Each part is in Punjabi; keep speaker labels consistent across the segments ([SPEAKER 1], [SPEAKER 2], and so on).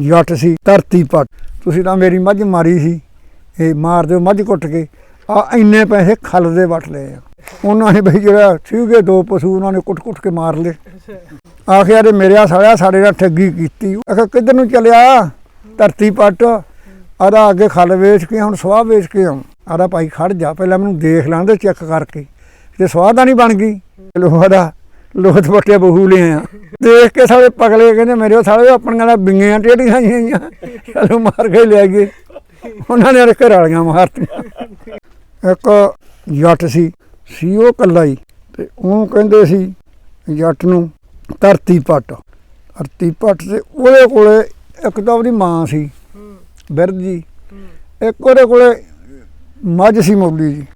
[SPEAKER 1] ਜੱਟ ਸੀ, ਧਰਤੀ ਪੱਟ ਤੁਸੀਂ ਤਾਂ ਮੇਰੀ ਮੱਝ ਮਾਰੀ ਸੀ, ਇਹ ਮਾਰ ਦਿਓ, ਮੱਝ ਕੁੱਟ ਕੇ। ਆ ਇੰਨੇ ਪੈਸੇ ਖਲ ਦੇ ਵਟ ਲਏ ਆ। ਉਹਨਾਂ ਨੇ ਬਈ ਜਿਹੜਾ ਸੀਗੇ ਦੋ ਪਸ਼ੂ, ਉਹਨਾਂ ਨੇ ਕੁੱਟ-ਕੁੱਟ ਕੇ ਮਾਰ ਲਏ। ਆਖਿਆ ਤੇ ਮੇਰਿਆ ਸਾਲਿਆ ਸਾਡੇ ਨਾਲ ਠੱਗੀ ਕੀਤੀ। ਆਖਿਆ ਕਿੱਧਰ ਨੂੰ ਚਲਿਆ? ਧਰਤੀ ਪੱਟ। ਆਦਾ ਅੱਗੇ ਖਲ ਵੇਚ ਕੇ ਹੁਣ ਸਵਾਹ ਵੇਚ ਕੇ ਆਉਂ। ਆਦਾ ਭਾਈ ਖੜ ਜਾ, ਪਹਿਲਾਂ ਮੈਨੂੰ ਦੇਖ ਲੈਣ ਦੇ ਚੈੱਕ ਕਰਕੇ। ਤੇ ਸਵਾਹ ਤਾਂ ਨਹੀਂ ਬਣ ਗਈ ਲੋਹਾ ਦਾ ਲੋਹਤ ਬੱਟੇ ਬਹੂ ਲਿਆ ਆ। ਦੇਖ ਕੇ ਸਾਲੇ ਪਗਲੇ ਕਹਿੰਦੇ, ਮੇਰੇ ਸਾਲੇ ਆਪਣੀਆਂ ਦਾ ਬਿੰਗੀਆਂ ਟੇਢੀਆਂ ਆਈਆਂ ਚਲੋ ਮਾਰ ਕੇ ਲੈ ਗਏ। ਉਹਨਾਂ ਨੇ ਘਰ ਵਾਲੀਆਂ ਮਾਰਤੀਆਂ। ਇੱਕ ਜੱਟ ਸੀ ਸੀ ਉਹ ਕੱਲਾ ਹੀ। ਤੇ ਉਹ ਕਹਿੰਦੇ ਸੀ, ਜੱਟ ਨੂੰ ਧਰਤੀ ਪੱਟ। ਧਰਤੀ ਪੱਟ ਤੇ ਉਹਦੇ ਕੋਲੇ ਇੱਕ ਤਾਂ ਉਹਦੀ ਮਾਂ ਸੀ, ਬਿਰਧ ਜੀ। ਇੱਕ ਉਹਦੇ ਕੋਲੇ ਮੱਝ ਸੀ ਮੌਲੀ ਜੀ।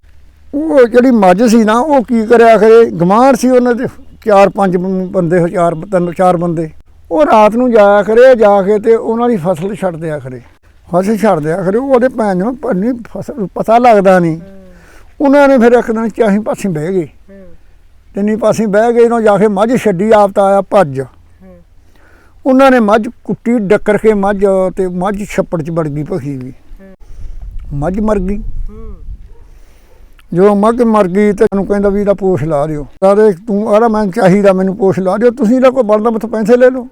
[SPEAKER 1] ਉਹ ਜਿਹੜੀ ਮੱਝ ਸੀ ਨਾ, ਉਹ ਕੀ ਕਰਿਆ ਕਰੇ? ਗਮਾਰ ਸੀ ਉਹਨਾਂ ਦੇ ਚਾਰ ਪੰਜ ਬੰਦੇ ਹੋ, ਚਾਰ, ਤਿੰਨ, ਚਾਰ ਬੰਦੇ। ਉਹ ਰਾਤ ਨੂੰ ਜਾਇਆ ਕਰੇ, ਜਾ ਕੇ ਤੇ ਉਹਨਾਂ ਦੀ ਫਸਲ ਛੱਡ ਦਿਆ ਕਰੇ। ਫਸਲ ਛੱਡ ਦਿਆ ਕਰੇ ਉਹਦੇ ਭੈਣ ਨੂੰ ਪੰਨੀ ਫਸਲ, ਪਤਾ ਲੱਗਦਾ ਨਹੀਂ। ਉਹਨਾਂ ਨੇ ਫਿਰ ਇੱਕ ਦਿਨ ਚਾਹੀ ਪਾਸੇ ਬਹਿ ਗਏ। ਤਿੰਨੀ ਪਾਸੇ ਬਹਿ ਗਏ, ਉਹਨਾਂ ਜਾ ਕੇ ਮੱਝ ਛੱਡੀ, ਆਪ ਤਾਂ ਆਇਆ ਭੱਜ। ਉਹਨਾਂ ਨੇ ਮੱਝ ਕੁੱਟੀ, ਡੱਕਰ ਕੇ ਮੱਝ ਤੇ ਮੱਝ ਛੱਪੜ 'ਚ ਵੜ ਗਈ ਭਖੀ ਵੀ। ਮੱਝ ਮਰ ਗਈ। ਜੋ ਮੱਝ ਮਰ ਗਈ ਤੇ ਉਹਨੂੰ ਕਹਿੰਦਾ ਵੀ ਇਹਦਾ ਪੋਸ਼ ਲਾ ਦਿਓ। ਕਹਿੰਦੇ ਤੂੰ ਆਰਾ ਮੈਂ ਚਾਹੀਦਾ ਮੈਨੂੰ ਪੋਸ਼ ਲਾ ਦਿਓ, ਤੁਸੀਂ ਇਹਦਾ ਕੋਈ ਬਣਦਾ ਮੈਥੋਂ ਪੈਸੇ ਲੈ ਲਓ।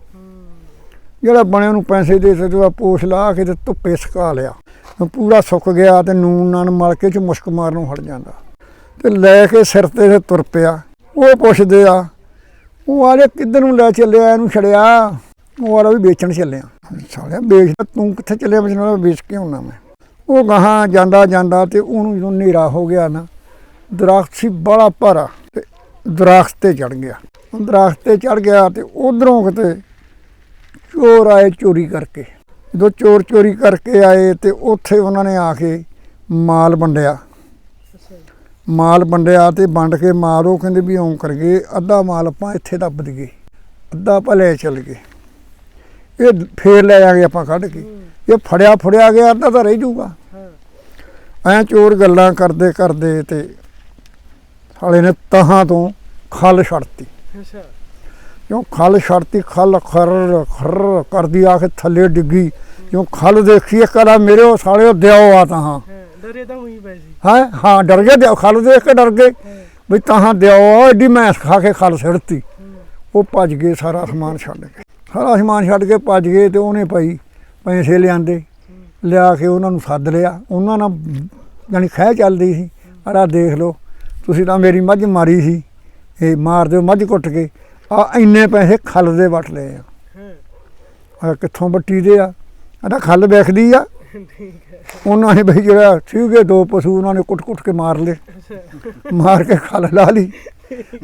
[SPEAKER 1] ਜਿਹੜਾ ਬਣਿਆ ਉਹਨੂੰ ਪੈਸੇ ਦੇ ਤੇ ਉਹ ਪੋਸ਼ ਲਾ ਕੇ ਤੇ ਧੁੱਪੇ ਸੁਕਾ ਲਿਆ। ਪੂਰਾ ਸੁੱਕ ਗਿਆ ਤੇ ਨੂਨ ਨਾਲ ਮਲ ਕੇ ਚ ਮੁਸ਼ਕ ਮਾਰਨੋਂ ਹਟ ਜਾਂਦਾ। ਤੇ ਲੈ ਕੇ ਸਿਰ ਤੇ ਤੇ ਤੁਰ ਪਿਆ। ਉਹ ਪੁੱਛਦੇ ਆ, ਉਹ ਆਲੇ ਕਿੱਧਰ ਨੂੰ ਲੈ ਚੱਲਿਆ, ਇਹਨੂੰ ਛੜਿਆ? ਉਹ ਆਲਾ ਵੀ ਵੇਚਣ ਚੱਲਿਆ। ਸਾਲਿਆ ਵੇਚ, ਤੂੰ ਕਿੱਥੇ ਚੱਲਿਆ? ਮੈਂ ਵੇਚ ਕੇ ਆਉਣਾ ਮੈਂ। ਉਹ ਗਾਹਾਂ ਜਾਂਦਾ ਜਾਂਦਾ ਤੇ ਉਹਨੂੰ ਜਦੋਂ ਹਨੇਰਾ ਹੋ ਗਿਆ ਨਾ, ਦਰਖਤ ਸੀ ਬੜਾ ਭਾਰਾ ਤੇ ਦਰਖਤ ਤੇ ਚੜ ਗਿਆ। ਦਰਖਤ ਤੇ ਚੜ ਗਿਆ ਤੇ ਉਧਰੋਂ ਕਿਤੇ ਚੋਰ ਆਏ ਚੋਰੀ ਕਰਕੇ। ਜਦੋਂ ਚੋਰ ਚੋਰੀ ਕਰਕੇ ਆਏ ਤੇ ਉੱਥੇ ਉਹਨਾਂ ਨੇ ਆ ਕੇ ਮਾਲ ਵੰਡਿਆ। ਮਾਲ ਵੰਡਿਆ ਤੇ ਵੰਡ ਕੇ ਮਾਲ ਉਹ ਕਹਿੰਦੇ ਵੀ ਓਂ ਗਏ, ਅੱਧਾ ਮਾਲ ਆਪਾਂ ਇੱਥੇ ਦੱਬ ਦਈਏ, ਅੱਧਾ ਭਲੇ ਚੱਲ ਗਏ। ਇਹ ਫੇਰ ਲੈ ਜਾਗੇ ਆਪਾਂ ਕੱਢ ਕੇ। ਇਹ ਫੜਿਆ ਫੜਿਆ ਗਿਆ, ਅੱਧਾ ਤਾਂ ਰਹਿ ਜੂਗਾ ਐ ਚੋਰ ਗੱਲਾਂ ਕਰਦੇ ਕਰਦੇ ਤੇ ਸਾਲੇ ਨੇ ਤਹਾਂ ਤੋਂ ਖਲ ਛੱਡਤੀ।
[SPEAKER 2] ਅੱਛਾ।
[SPEAKER 1] ਕਿਉਂ ਖਲ ਛੱਡਤੀ? ਖਲ ਖਰ ਖਰ ਕਰਦੀ ਆ ਕੇ ਥੱਲੇ ਡਿੱਗੀ। ਕਿਉਂ ਖਲ ਦੇਖੀ ਕਰਾ ਮੇਰੇ ਉਹ ਸਾਲੇ ਦਿਓ ਆ ਤਹਾਂ।
[SPEAKER 2] ਹਾਂ ਡਰੇ ਤਾਂ ਹੋਈ ਪਏ ਸੀ।
[SPEAKER 1] ਹਾਂ? ਹਾਂ ਡਰ ਗਏ ਦਿਓ ਖਲ ਦੇਖ ਕੇ ਡਰ ਗਏ। ਵੀ ਤਹਾਂ ਦਿਓ ਏਡੀ ਮੈਸ ਖਾ ਕੇ ਖਲ ਛੱਡਤੀ ਉਹ ਭੱਜ ਗਏ ਸਾਰਾ ਸਮਾਨ ਛੱਡ ਕੇ। ਸਾਰਾ ਸਮਾਨ ਛੱਡ ਕੇ ਭੱਜ ਗਏ ਤੇ ਉਹਨੇ ਭਾਈ ਪੈਸੇ ਲਿਆਂਦੇ। ਲਿਆ ਕੇ ਉਹਨਾਂ ਨੂੰ ਸੱਦ ਲਿਆ। ਉਹਨਾਂ ਨਾਲ ਜਾਨੀ ਖਹਿ ਚੱਲਦੀ ਸੀ। ਅਰਾ ਦੇਖ ਲਓ, ਤੁਸੀਂ ਤਾਂ ਮੇਰੀ ਮੱਝ ਮਾਰੀ ਸੀ। ਇਹ ਮਾਰ ਦਿਓ, ਮੱਝ ਕੁੱਟ ਕੇ। ਆ ਇੰਨੇ ਪੈਸੇ ਖੱਲ ਦੇ ਵਟ ਲਏ ਆ। ਆ ਕਿੱਥੋਂ ਵੱਟੀ ਦੇ ਆ? ਅਦਾ ਖੱਲ ਵੇਖਦੀ ਆ। ਉਹਨਾਂ ਨੇ ਬਈ ਜਿਹੜਾ ਸੀਗੇ ਦੋ ਪਸ਼ੂ, ਉਹਨਾਂ ਨੇ ਕੁੱਟ-ਕੁੱਟ ਕੇ ਮਾਰ ਲਏ। ਮਾਰ ਕੇ ਖਲ ਲਾ ਲਈ।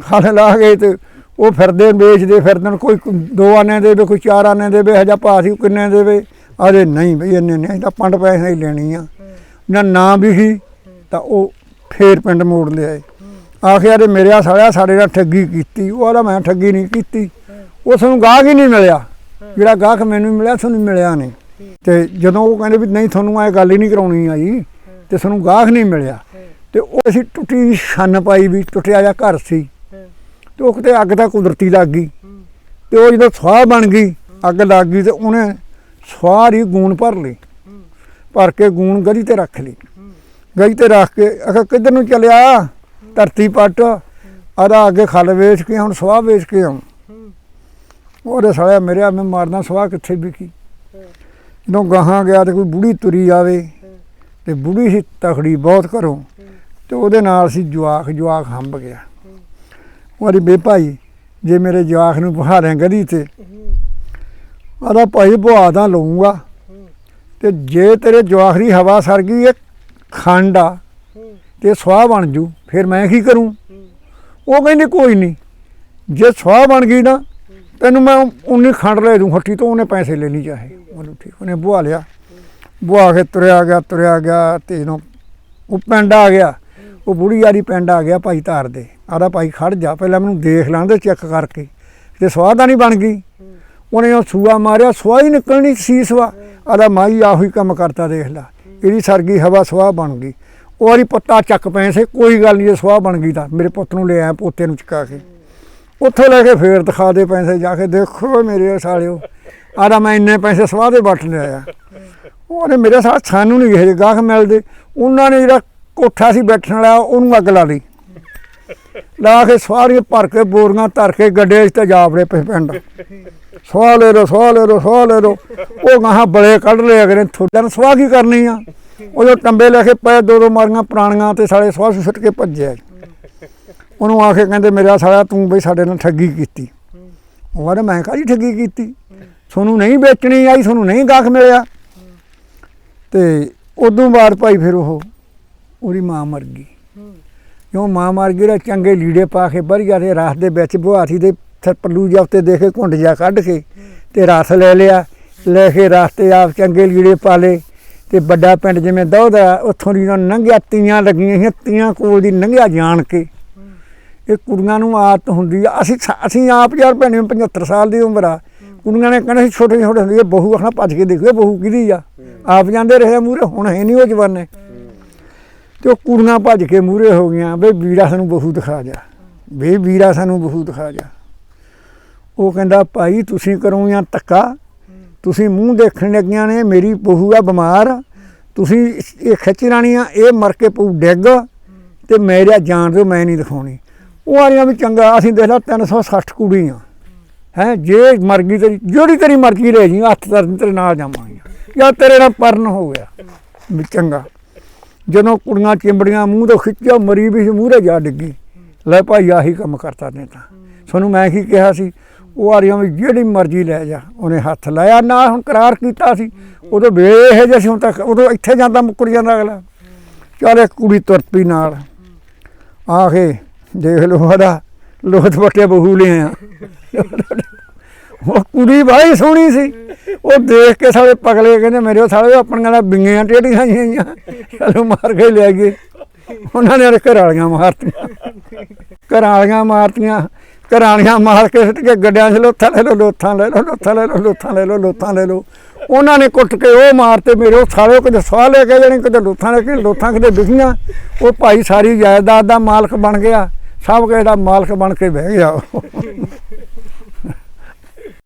[SPEAKER 1] ਖਲ ਲਾ ਗਏ ਤੇ ਉਹ ਫਿਰਦੇ ਵੇਚਦੇ ਫਿਰਦੇ ਕੋਈ ਦੋ ਆਨੇ ਦੇਵੇ, ਕੋਈ ਚਾਰ ਆਨੇ ਦੇਵੇ ਹਜਾ ਭਾਅ ਭਾਸੀ ਕਿੰਨੇ ਦੇਵੇ? ਅਰੇ ਨਹੀਂ ਬਈ, ਇੰਨੇ ਨਹੀਂ ਤਾਂ ਪੰਡ ਪੈਸੇ ਹੀ ਲੈਣੀ ਆ। ਨਾ ਨਾ ਵੀ ਸੀ, ਤਾਂ ਉਹ ਫੇਰ ਪਿੰਡ ਮੋੜ ਲਿਆਏ। ਆਖਿਆ ਤੇ ਮੇਰਿਆ ਸਾਲਿਆ, ਸਾਡੇ ਨਾਲ ਠੱਗੀ ਕੀਤੀ। ਉਹ ਆਦਾ ਮੈਂ ਠੱਗੀ ਨਹੀਂ ਕੀਤੀ। ਉਸ ਨੂੰ ਗਾਹਕ ਹੀ ਨਹੀਂ ਮਿਲਿਆ। ਜਿਹੜਾ ਗਾਹਕ ਮੈਨੂੰ ਮਿਲਿਆ ਤੁਹਾਨੂੰ ਮਿਲਿਆ ਨਹੀਂ। ਤੇ ਜਦੋਂ ਉਹ ਕਹਿੰਦੇ ਵੀ, ਨਹੀਂ, ਤੁਹਾਨੂੰ ਇਹ ਗੱਲ ਹੀ ਨਹੀਂ ਕਰਾਉਣੀ ਆਈ। ਤੇ ਸਾਨੂੰ ਗਾਹਕ ਨਹੀਂ ਮਿਲਿਆ। ਤੇ ਉਹ ਅਸੀਂ ਟੁੱਟੀ ਛੰਨ ਪਾਈ ਵੀ, ਟੁੱਟਿਆ ਜਿਹਾ ਘਰ ਸੀ। ਤੇ ਉਹ ਕਿਤੇ ਅੱਗ ਤਾਂ ਕੁਦਰਤੀ ਲੱਗ ਗਈ। ਤੇ ਉਹ ਜਦੋਂ ਸਵਾਹ ਬਣ ਗਈ, ਅੱਗ ਲੱਗ ਗਈ ਤੇ ਉਹਨੇ ਸਵਾਹ ਹੀ ਗੂਣ ਭਰ ਲਈ। ਭਰ ਕੇ ਗੂਣ ਗੜੀ ਤੇ ਰੱਖ ਲਈ। ਗਲੀ ਤੇ ਰੱਖ ਕੇ ਅਖਾ ਕਿੱਧਰ ਨੂੰ ਚਲਿਆ? ਧਰਤੀ ਪੱਟ। ਅਦਾ ਅੱਗੇ ਖਲ ਵੇਚ ਕੇ ਹੁਣ ਸਵਾਹ ਵੇਚ ਕੇ ਆਉਂ ਉਹਦੇ ਸਾਲਿਆ ਮੇਰੇ ਮੈਂ ਮਾਰਦਾ ਸਵਾਹ ਕਿੱਥੇ ਵਿਕੀ? ਜਦੋਂ ਗਾਹਾਂ ਗਿਆ ਤੇ ਕੋਈ ਬੁੜੀ ਤੁਰੀ ਆਵੇ ਤੇ ਬੁੜੀ ਸੀ ਤਖੜੀ ਬਹੁਤ ਘਰੋਂ ਤੇ ਉਹਦੇ ਨਾਲ ਸੀ ਜਵਾਖ ਜਵਾਖ ਹੰਬ ਗਿਆ। ਉਹਦੀ ਬੇ ਭਾਈ ਜੇ ਮੇਰੇ ਜਵਾਖ ਨੂੰ ਬਹਾਰਿਆ ਗਦੀ ਤੇ ਆਦਾ ਭਾਈ ਬੁਹਾ ਤਾਂ ਲਊਂਗਾ। ਤੇ ਜੇ ਤੇਰੇ ਜਵਾਖਰੀ ਹਵਾ ਸਰ ਗਈ ਇਹ ਖੰਡ ਆ, ਤੇ ਸਵਾਹ ਬਣ ਜੂ, ਫਿਰ ਮੈਂ ਕੀ ਕਰੂੰ? ਉਹ ਕਹਿੰਦੀ ਕੋਈ ਨਹੀਂ, ਜੇ ਸਵਾਹ ਬਣ ਗਈ ਨਾ, ਤੈਨੂੰ ਮੈਂ ਉਨੀ ਖੰਡ ਲੈ ਦੂੰ ਹੱਟੀ ਤੋਂ, ਉਹਨੇ ਪੈਸੇ ਲੈ ਲਈ ਚਾਹੇ। ਉਹਨੂੰ ਠੀਕ, ਉਹਨੇ ਬੁਹਾ ਲਿਆ। ਬੁਹਾ ਕੇ ਤੁਰਿਆ ਗਿਆ ਤੁਰਿਆ ਗਿਆ, ਤੇ ਇਹਨੂੰ ਉਹ ਪਿੰਡ ਆ ਗਿਆ। ਉਹ ਬੁੜੀ ਯਾਰੀ ਪਿੰਡ ਆ ਗਿਆ ਭਾਈ ਧਾਰ ਦੇ। ਆਦਾ ਭਾਈ ਖੜ ਜਾ, ਪਹਿਲਾਂ ਮੈਨੂੰ ਦੇਖ ਲਾਂ ਦੇ ਚੈੱਕ ਕਰਕੇ। ਤੇ ਸਵਾਹ ਤਾਂ ਨਹੀਂ ਬਣ ਗਈ। ਉਹਨੇ ਉਹ ਸੂਆ ਮਾਰਿਆ ਸਵਾਹ ਹੀ ਨਿਕਲਣੀ ਸੀ ਸਵਾ ਆਦਾ ਮਾਈ ਆਹੋ ਹੀ ਕੰਮ ਕਰਤਾ ਦੇਖ ਲੈ, ਇਹਦੀ ਸਰਗੀ ਹਵਾ ਸਵਾਹ ਬਣ ਗਈ। ਉਹ ਵਾਰੀ ਪੱਤਾ ਚੱਕ ਪੈਸੇ ਕੋਈ ਗੱਲ ਨਹੀਂ ਜੇ ਬਣ ਗਈ ਤਾਂ, ਮੇਰੇ ਪੁੱਤ ਨੂੰ ਲੈ ਆਇਆ ਪੋਤੇ ਨੂੰ ਚੁਕਾ ਕੇ। ਉੱਥੇ ਲੈ ਕੇ ਫੇਰ ਦਿਖਾ ਦੇ ਪੈਸੇ ਜਾ ਕੇ, ਦੇਖੋ ਮੇਰੇ ਸਾਲਿਓ ਆਦਾ ਮੈਂ ਇੰਨੇ ਪੈਸੇ ਸਵਾਹ ਦੇ ਵੱਟ ਲਿਆ ਉਹਨੇ ਮੇਰੇ ਸਾਥ ਸਾਨੂੰ ਨਹੀਂ ਇਹ ਗਾਹਕ ਮਿਲਦੇ, ਉਹਨਾਂ ਨੇ ਜਿਹੜਾ ਕੋਠਾ ਸੀ ਬੈਠਣ ਵਾਲਾ, ਉਹਨੂੰ ਅੱਗ ਲਾ ਲਈ। ਲਾ ਕੇ ਸਾਰੀਆਂ ਭਰ ਕੇ ਬੋਰੀਆਂ ਧਰ ਕੇ ਗੱਡੇ 'ਚ ਤੇ ਜਾ ਵੜੇ ਪਿੰਡ। ਸਵਾਹ ਲੈ ਲੋ ਸਵਾਹ ਲੈ ਲੋ ਸਵਾਹ ਲੈ ਲੋ ਉਹ ਗਾਹਾਂ ਬਲੇ ਕੱਢ ਲਏ ਅਗਰੇ ਥੋੜਿਆਂ ਨੂੰ ਸਵਾਹ ਕੀ ਕਰਨੀ ਆ? ਉਹ ਜੋ ਟੰਬੇ ਲੈ ਕੇ ਪਏ ਦੋ ਦੋ ਮਾਰੀਆਂ ਪੁਰਾਣੀਆਂ ਤੇ ਸਾਲੇ ਸਵਾਹ ਸੁੱਟ ਕੇ ਭੱਜਿਆ ਉਹਨੂੰ ਆ ਕੇ ਕਹਿੰਦੇ, ਮੇਰਾ ਸਾਲਾ ਤੂੰ ਬਈ ਸਾਡੇ ਨਾਲ ਠੱਗੀ ਕੀਤੀ। ਉਹ ਕਹਿੰਦਾ, ਮੈਂ ਕਾਹਦੀ ਠੱਗੀ ਕੀਤੀ? ਤੁਹਾਨੂੰ ਨਹੀਂ ਵੇਚਣੀ ਆਈ ਤੁਹਾਨੂੰ ਨਹੀਂ ਗਾਹਕ ਮਿਲਿਆ। ਤੇ ਉਦੋਂ ਬਾਅਦ ਭਾਈ ਫਿਰ ਉਹ, ਉਹਦੀ ਮਾਂ ਮਰ ਗਈ। ਕਿਉਂ ਮਾਂ ਮਰ ਗਈ? ਤਾਂ ਚੰਗੇ ਲੀੜੇ ਪਾ ਕੇ ਵਧੀਆ ਦੇ ਰਾਤ ਦੇ ਵਿੱਚ ਬੁਹਾਤੀ ਦੇ ਥ- ਪੱਲੂ ਜਿਹਾ ਉੱਤੇ ਦੇ ਕੇ ਘੁੰਡ ਜਾ ਕੱਢ ਕੇ ਤੇ ਰਸ ਲੈ ਲਿਆ, ਲੈ ਕੇ ਰਸਤੇ ਆਪ ਚੰਗੇ ਲੀੜੇ ਪਾ ਲਏ ਤੇ ਵੱਡਾ ਪਿੰਡ ਜਿਵੇਂ ਦੌਦਾ ਉੱਥੋਂ ਦੀ ਨਾ ਤੀਆਂ ਲੱਗੀਆਂ ਸੀ ਤੀਆਂ ਕੋਲ ਦੀ ਨੰਗਿਆ ਜਾਣ ਕੇ। ਇਹ ਕੁੜੀਆਂ ਨੂੰ ਆਦਤ ਹੁੰਦੀ ਆ। ਅਸੀਂ ਅਸੀਂ ਆਪ ਯਾਰ ਭੈਣੇ 75 ਸਾਲ ਦੀ ਉਮਰ ਆ। ਕੁੜੀਆਂ ਨੇ ਕਹਿੰਦੇ ਸੀ, ਛੋਟੇ ਛੋਟੇ ਹੁੰਦੇ ਇਹ ਬਹੂ ਆਖਣਾ, ਭੱਜ ਕੇ ਦੇਖੋ ਬਹੂ ਕਿਹਦੀ ਆ। ਆਪ ਜਾਂਦੇ ਰਹੇ ਮੂਰੇ ਹੁਣ ਹੈ ਨਹੀਂ ਉਹ ਜਵਾਨੇ। ਤੇ ਉਹ ਕੁੜੀਆਂ ਭੱਜ ਕੇ ਮੂਰੇ ਹੋ ਗਈਆਂ, ਬਈ ਵੀਰਾ ਸਾਨੂੰ ਬਹੂ ਦਿਖਾ ਜਾ। ਬਈ ਵੀਰਾ ਸਾਨੂੰ ਬਹੂ ਦਿਖਾ ਜਾ। ਉਹ ਕਹਿੰਦਾ ਭਾਈ ਤੁਸੀਂ ਕਰੋ ਜਾਂ ਧੱਕਾ। ਤੁਸੀਂ ਮੂੰਹ ਦੇਖਣ ਲੱਗੀਆਂ ਨੇ ਮੇਰੀ ਬਹੂ ਆ ਬਿਮਾਰ। ਤੁਸੀਂ ਇਹ ਖਿੱਚ ਰਾਣੀ ਆ ਇਹ ਮਰ ਕੇ ਪਊ ਡਿੱਗ। ਤੇ ਮੇਰਾ ਜਾਣ ਦਿਓ ਮੈਂ ਨਹੀਂ ਦਿਖਾਉਣੀ। ਉਹ ਆਰੀਆਂ ਵੀ ਚੰਗਾ ਅਸੀਂ ਦੇਖ ਲਾ 360 ਕੁੜੀ ਆ। ਹੈ ਜੇ ਮਰ ਗਈ ਤੇਰੀ ਜਿਹੜੀ ਤੇਰੀ ਮਰਜ਼ੀ ਲੈ ਜੀ ਹੱਥ ਤੇਰੇ ਨਾਲ ਜਾਵਾਂਗੇ। ਜਾਂ ਤੇਰੇ ਨਾਲ ਪਰਨ ਹੋ ਗਿਆ। ਵੀ ਚੰਗਾ। ਜਦੋਂ ਕੁੜੀਆਂ ਚਿੰਬੜੀਆਂ ਮੂੰਹ ਤੋਂ ਖਿੱਚਿਆ ਮਰੀ ਵੀ ਮੂਹਰੇ ਜਾ ਡਿੱਗੀ। ਲੈ ਭਾਈ ਆਹੀ ਕੰਮ ਕਰਤਾ ਨੇ ਤਾਂ। ਤੁਹਾਨੂੰ ਮੈਂ ਕੀ ਕਿਹਾ ਸੀ? ਉਹ ਆਰੀਆਂ ਵੀ ਜਿਹੜੀ ਮਰਜ਼ੀ ਲੈ ਜਾ। ਉਹਨੇ ਹੱਥ ਲਾਇਆ, ਨਾ ਹੁਣ ਕਰਾਰ ਕੀਤਾ ਸੀ। ਉਦੋਂ ਵੇਹ ਜੇ ਸੀ, ਹੁਣ ਤੱਕ ਉਦੋਂ ਇੱਥੇ ਜਾਂਦਾ, ਮੁੱਕਰ ਜਾਂਦਾ ਅਗਲਾ। ਚੱਲ ਇੱਕ ਕੁੜੀ ਤੁਰ ਪਈ ਨਾਲ। ਆ ਕੇ ਦੇਖ ਲਓ ਉਹਦਾ ਲੋਥ ਬੱਟੇ ਬਹੂ ਲਿਆ ਉਹ ਕੁੜੀ ਬਾਈ ਸੋਹਣੀ ਸੀ। ਉਹ ਦੇਖ ਕੇ ਸਾਰੇ ਪਗਲੇ ਕਹਿੰਦੇ, ਮੇਰੇ ਉਹ ਸਾਲੇ ਆਪਣੀਆਂ ਦਾ ਬਿੰਗੀਆਂ ਟੇਢੀਆਂ ਜਿਹੀਆਂ ਚਲੋ ਮਾਰ ਕੇ ਲੈ ਗਏ। ਉਹਨਾਂ ਨੇ ਉਹਦੇ ਘਰ ਵਾਲੀਆਂ ਮਾਰਤੀਆਂ। ਘਰ ਵਾਲੀਆਂ ਮਾਰਤੀਆਂ। ਘਰ ਮਾਰ ਕੇ ਸਿੱਟ ਕੇ ਗੱਡਿਆਂ 'ਚ ਲੋਥਾਂ ਲੈ ਲਓ, ਲੋਥਾਂ ਲੈ ਲਓ, ਲੋਥਾਂ ਲੈ ਲਓ, ਲੋਥਾਂ ਲੈ ਲਓ, ਲੋਥਾਂ ਲੈ ਲਓ। ਉਹਨਾਂ ਨੇ ਕੁੱਟ ਕੇ ਉਹ ਮਾਰਤੇ ਮੇਰੇ, ਉਹ ਸਾਰੇ ਕਿਤੇ ਸਾਹ ਲੈ ਕੇ ਜਾਣੀ, ਕਿਤੇ ਲੋਥਾਂ ਲੈ ਕੇ ਲੋਥਾਂ ਕਿਤੇ ਵਿਕੀਆਂ ਉਹ ਭਾਈ ਸਾਰੀ ਜਾਇਦਾਦ ਦਾ ਮਾਲਕ ਬਣ ਗਿਆ। ਸਭ ਕਿਸੇ ਦਾ ਮਾਲਕ ਬਣ ਕੇ ਬਹਿ ਗਿਆ। ਉਹ।